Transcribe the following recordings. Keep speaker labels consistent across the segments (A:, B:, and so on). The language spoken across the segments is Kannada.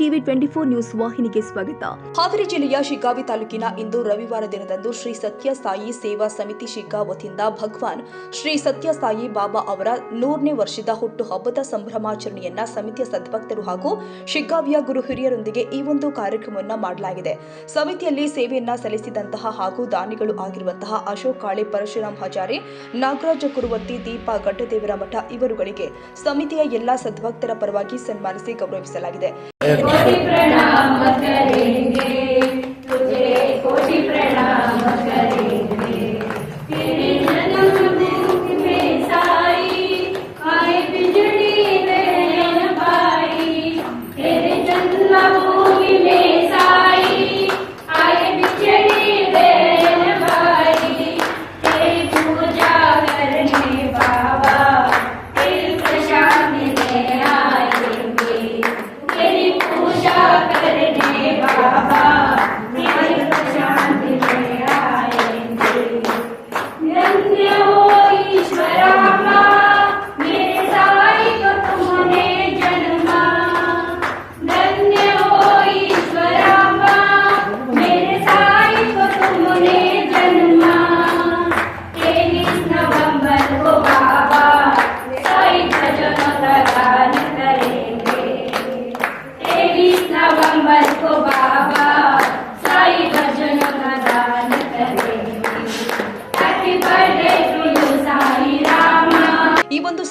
A: ಟಿವಿ ಟ್ವೆಂಟಿ ಫೋರ್ ನ್ಯೂಸ್ ವಾಹಿನಿಗೆ ಸ್ವಾಗತ.
B: ಹಾವೇರಿ ಜಿಲ್ಲೆಯ ಶಿಗ್ಗಾವಿ ತಾಲೂಕಿನ ಇಂದು ರವಿವಾರ ದಿನದಂದು ಶ್ರೀ ಸತ್ಯ ಸಾಯಿ ಸೇವಾ ಸಮಿತಿ ಶಿಗ್ಗಾ ವತಿಯಿಂದ ಭಗವಾನ್ ಶ್ರೀ ಸತ್ಯ ಸಾಯಿ ಬಾಬಾ ಅವರ ನೂರನೇ ವರ್ಷದ ಹುಟ್ಟು ಹಬ್ಬದ ಸಂಭ್ರಮಾಚರಣೆಯನ್ನ ಸಮಿತಿಯ ಸದ್ಭಕ್ತರು ಹಾಗೂ ಶಿಗ್ಗಾವಿಯ ಗುರು ಹಿರಿಯರೊಂದಿಗೆ ಈ ಒಂದು ಕಾರ್ಯಕ್ರಮವನ್ನ ಮಾಡಲಾಗಿದೆ. ಸಮಿತಿಯಲ್ಲಿ ಸೇವೆಯನ್ನ ಸಲ್ಲಿಸಿದಂತಹ ಹಾಗೂ ದಾನಿಗಳು ಆಗಿರುವಂತಹ ಅಶೋಕ್ ಕಾಳೆ ಪರಶುರಾಮ್ ಹಜಾರೆ, ನಾಗರಾಜ ಕುರುವತ್ತಿ, ದೀಪಾ ಗಡ್ಡದೇವರ ಮಠ ಇವರುಗಳಿಗೆ ಸಮಿತಿಯ ಎಲ್ಲಾ ಸದ್ಭಕ್ತರ ಪರವಾಗಿ ಸನ್ಮಾನಿಸಿ ಗೌರವಿಸಲಾಗಿದೆ.
C: प्रणाम करेंगे तुझे कोटि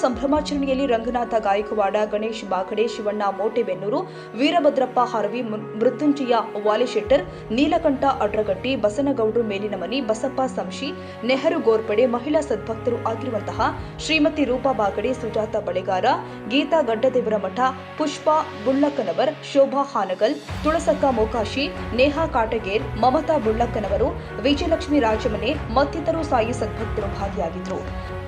B: ಸಂಭ್ರಮಾಚರಣೆಯಲ್ಲಿ ರಂಗನಾಥ, ಗಾಯಕವಾಡ, ಗಣೇಶ್ ಬಾಕಡೆ ಶಿವಣ್ಣ, ಮೋಟೆಬೆನ್ನೂರು, ವೀರಭದ್ರಪ್ಪ ಹರವಿ ಮೃತ್ಯುಂಜಯ, ವಾಲಿಶೆಟ್ಟರ್, ನೀಲಕಂಠ, ಅಡ್ರಗಟ್ಟಿ, ಬಸನಗೌಡರು, ಮೇಲಿನಮನಿ, ಬಸಪ್ಪ, ಸಂಶಿ, ನೆಹರು ಗೋರ್ಪಡೆ, ಮಹಿಳಾ ಸದ್ಭಕ್ತರು ಆಗಿರುವಂತಹ ಶ್ರೀಮತಿ ರೂಪಾ ಬಾಗಡೆ, ಸುಜಾತ ಬಳೆಗಾರ, ಗೀತಾ ಗಡ್ಡದೇವರ ಮಠ ಪುಷ್ಪಾ ಬುಳ್ಳಕ್ಕನವರ್, ಶೋಭಾ ಹಾನಗಲ್, ತುಳಸಕ್ಕ ಮೋಕಾಶಿ, ನೇಹಾ ಕಾಟಗೇರ್, ಮಮತಾ ಬುಳ್ಳಕ್ಕನವರು, ವಿಜಯಲಕ್ಷ್ಮಿ ರಾಜಮನೆ ಮತ್ತಿತರರು ಸಾಯಿ ಸದ್ಭಕ್ತರು ಭಾಗಿಯಾಗಿದ್ದರು.